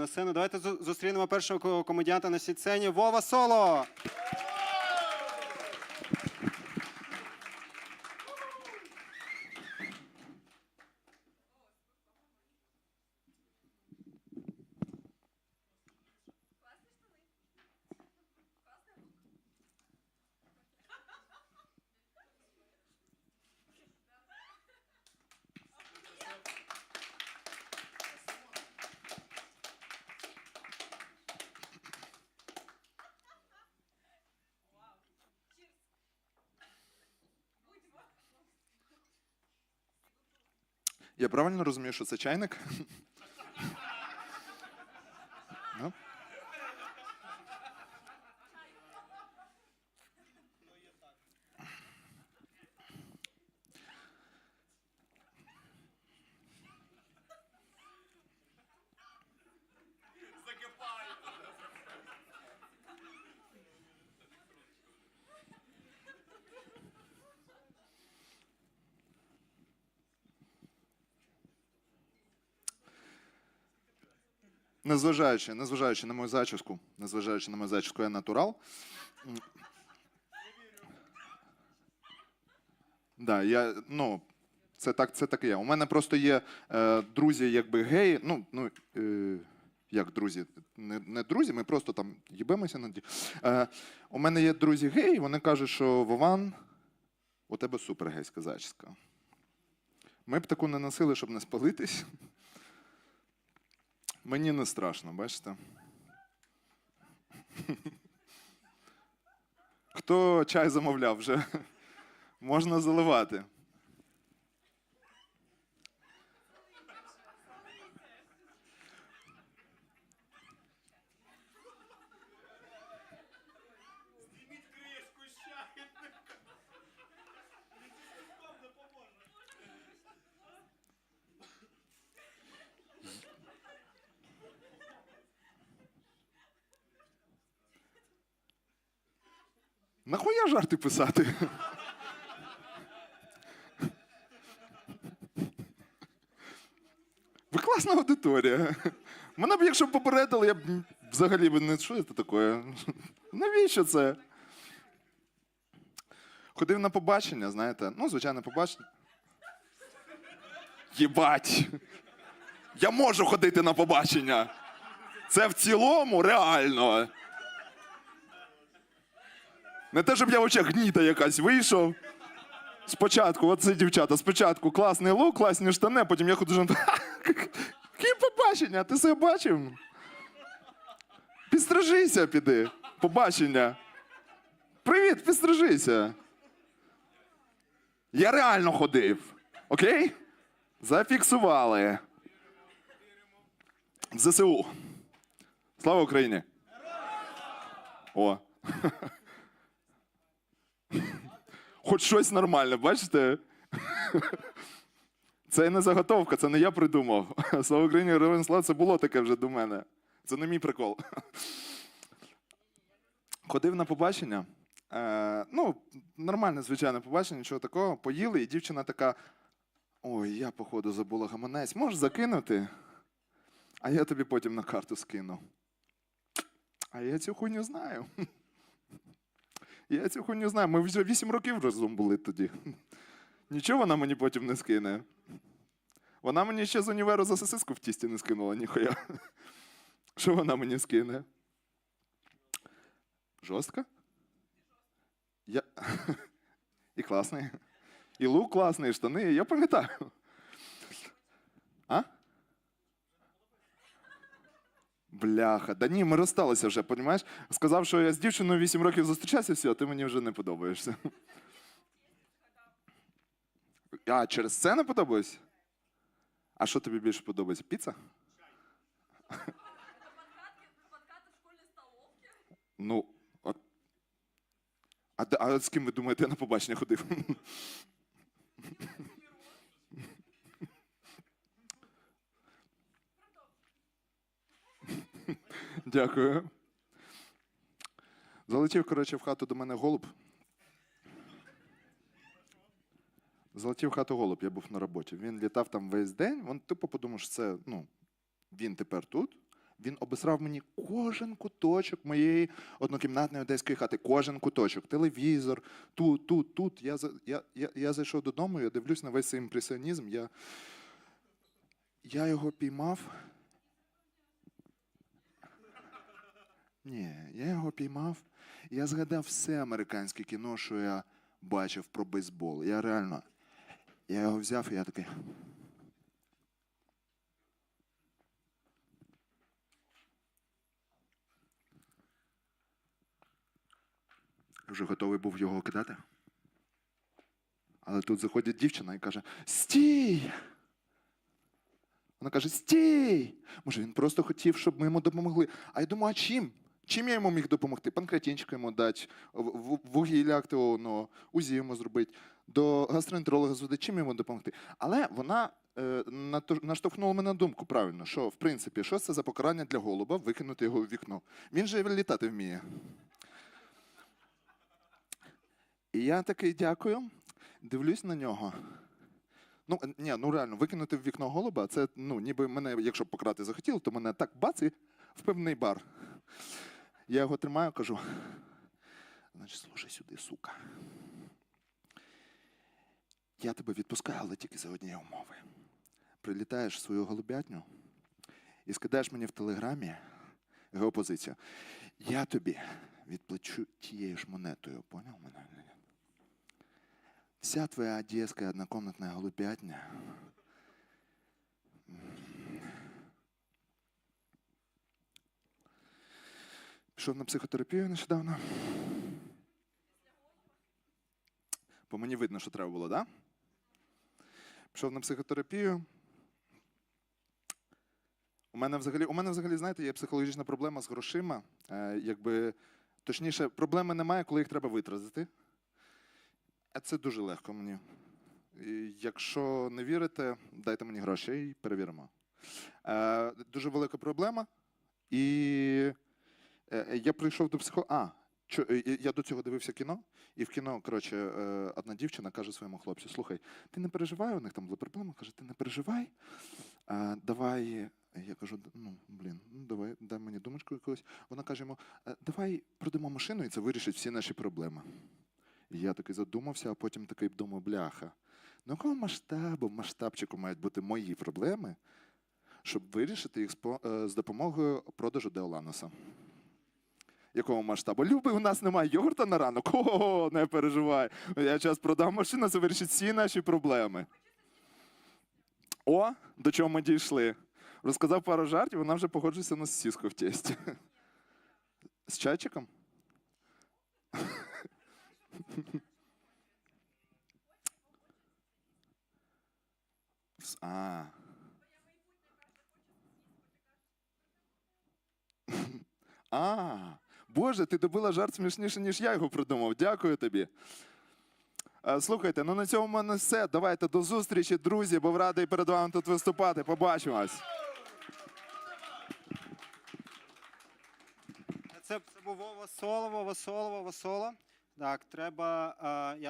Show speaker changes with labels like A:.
A: На сцену давайте зустрінемо першого ко- комедіанта на цій сцені Вова Соло.
B: Я правильно розумію, що це чайник? Незважаючи, незважаючи на мою зачіску, незважаючи на мою зачіску, я натурал. Да, я, ну, це так, це так є. У мене просто є е, друзі, якби геї. Ну, ну е, як друзі, не, не друзі, ми просто там їбемося іноді. Е, у мене є друзі геї, вони кажуть, що Вован, у тебе супер гейська зачіска. Ми б таку не носили, щоб не спалитись. Мені не страшно, бачите? Хто чай замовляв вже? Можна заливати. Нахуя жарти писати? Ви класна аудиторія. Мене б, якщо б попередили, я б взагалі б не що це таке? Навіщо це? Ходив на побачення, знаєте, ну, звичайне побачення. Єбать! Я можу ходити на побачення. Це в цілому реально. Не те, щоб я в очах гніта якась вийшов. Спочатку, оце дівчата, спочатку класний лук, класні штани, потім я ходжу. Які побачення? Ти себе бачив? Підстрижися, піди. Побачення. Привіт, підстрижися. Я реально ходив. Окей? Зафіксували. В ЗСУ. Слава Україні! О. Хоч щось нормальне, бачите? Це не заготовка, це не я придумав. Слава Україні, героям слава, це було таке вже до мене. Це не мій прикол. Ходив на побачення. Е, ну, нормальне, звичайне побачення, нічого такого. Поїли, і дівчина така: Ой, я, походу, забула гаманець. Можеш закинути? А я тобі потім на карту скину. А я цю хуйню знаю. Я цю хуйню знаю. Ми вже 8 років разом були тоді. Нічого вона мені потім не скине. Вона мені ще з універу за сосиску в тісті не скинула, ніхуя. Що вона мені скине? Жорстка? Я... І класний. І лук класний, і штани. Я пам'ятаю. А? Бляха, да ні, ми розсталися вже, понімаєш? Сказав, що я з дівчиною 8 років зустрічався, все, а ти мені вже не подобаєшся. А, через це не подобається? А що тобі більше подобається? Піца? Ну. А, а з ким ви думаєте, я на побачення ходив? Дякую. Залетів, коротше, в хату до мене голуб. Залетів в хату голуб, я був на роботі. Він літав там весь день. Він типу подумав, що це, ну, він тепер тут. Він обисрав мені кожен куточок моєї однокімнатної одеської хати, кожен куточок, телевізор, тут, тут, тут. Я, я, я, я зайшов додому, я дивлюсь на весь цей імпресіонізм. Я, я його піймав. Ні, я його піймав. Я згадав все американське кіно, що я бачив про бейсбол. Я реально. Я його взяв і я такий. Вже готовий був його кидати. Але тут заходить дівчина і каже: Стій! Вона каже: Стій! Може, він просто хотів, щоб ми йому допомогли. А я думаю, а чим? Чим я йому міг допомогти? Панкратінчика йому дати, вугілля активовано, УЗІ йому зробити, до гастроентеролога зводити, чим йому допомогти. Але вона е, наштовхнула мене на думку правильно, що в принципі, що це за покарання для голуба викинути його в вікно. Він же літати вміє. І я такий дякую, дивлюсь на нього. Ну, ні, ну реально, викинути в вікно голуба, це ну, ніби мене, якщо пократи захотіло, то мене так бац і в певний бар. Я його тримаю, кажу. Значить, слухай сюди, сука. Я тебе відпускаю, але тільки за однієї умови. Прилітаєш в свою голубятню і скидаєш мені в телеграмі геопозицію. Я тобі відплачу тією ж монетою, поняв мене? Вся твоя одесская однокомнатная голубятня. Пішов на психотерапію нещодавно. По мені видно, що треба було, так? Да? Пішов на психотерапію. У мене взагалі, у мене взагалі, знаєте, є психологічна проблема з грошима. Е, якби, точніше, проблеми немає, коли їх треба витратити. А це дуже легко мені. І Якщо не вірите, дайте мені гроші і перевіримо. Е, дуже велика проблема. І я прийшов до психолога. А, е, я до цього дивився кіно, і в кіно, коротше, е, одна дівчина каже своєму хлопцю: слухай, ти не переживай, у них там були проблеми. Каже, ти не переживай. Давай. Я кажу, ну блін, ну давай, дай мені думочку якусь. Вона каже йому: «Е, давай продамо машину, і це вирішить всі наші проблеми. І я такий задумався, а потім такий думав, бляха. Ну якого масштабу, масштабчику мають бути мої проблеми, щоб вирішити їх е, з допомогою продажу Деоланоса? Якого масштабу? Люби, у нас немає йогурта на ранок. О, не переживай. Я зараз продам машину, це вирішить всі наші проблеми. О, до чого ми дійшли. Розказав пару жартів, вона вже погоджується на сіску в тесті. З чайчиком? А. А, Боже, ти добила жарт смішніше, ніж я його придумав. Дякую тобі. Е, Слухайте, ну на цьому в мене все. Давайте до зустрічі, друзі, бо радий перед вами тут виступати. Побачимось.
A: Це, був Вова Соло, Вова Соло, Вова Соло. Так, треба. е, я